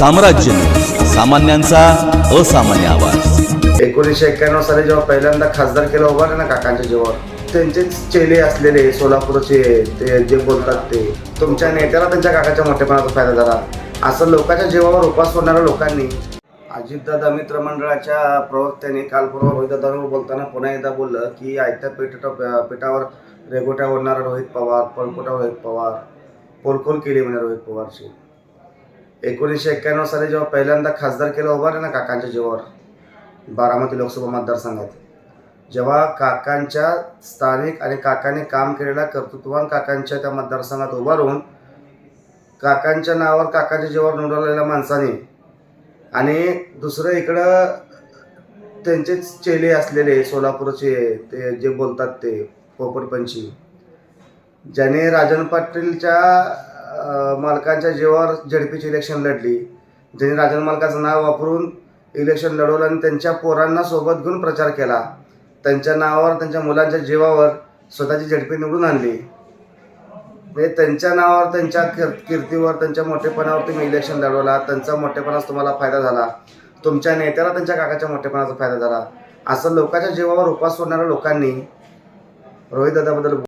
साम्राज्य. सामान्यांचा असामान्य आवाज. एकोणीसशे एक्क्याण्णव साली जेव्हा पहिल्यांदा खासदार केला उभा ना काकांच्या जीवावर त्यांचेच चेले असलेले सोलापूरचे ते जे बोलतात ते तुमच्या नेत्याला त्यांच्या काकाच्या मोठेपणाचा फायदा झाला. असं लोकांच्या जीवावर उपास सोडणाऱ्या लोकांनी अजितदादा मित्र मंडळाच्या प्रवक्त्याने काल परवा रोहितदादांवर बोलताना पुन्हा एकदा बोललं की आयत्या पेटा पिठावर रेगोट्या ओढणारा रोहित पवार पळकोटा रोहित पवार पोलखोल केली म्हणे रोहित पवारची एकोणीसशे एक्क्याण्णव साली जेव्हा पहिल्यांदा खासदार केलं उभा ना काकांच्या जीवावर बारामती लोकसभा मतदारसंघात जेव्हा काकांच्या स्थानिक आणि काकाने काम केलेल्या कर्तृत्वान काकांच्या त्या मतदारसंघात उभारून काकांच्या नावावर काकांच्या जीवावर नोंदवलेल्या माणसाने आणि दुसरं इकडं त्यांचेच चेले असलेले सोलापूरचे ते जे बोलतात ते पोपटपंची ज्याने राजन पाटीलच्या मालकांच्या जीवावर झडपीची इलेक्शन लढली. ज्यांनी राजन मालकाचं नाव वापरून इलेक्शन लढवलं आणि त्यांच्या पोरांना सोबत घेऊन प्रचार केला. त्यांच्या नावावर त्यांच्या मुलांच्या जीवावर स्वतःची झडपी निवडून आणली. म्हणजे त्यांच्या नावावर त्यांच्या कीर कीर्तीवर त्यांच्या मोठेपणावर तुम्ही इलेक्शन लढवला. त्यांचा मोठेपणाच तुम्हाला फायदा झाला. तुमच्या नेत्याला त्यांच्या काकाच्या मोठेपणाचा फायदा झाला. असं लोकांच्या जीवावर उपास सोडणाऱ्या लोकांनी रोहित दादाबद्दल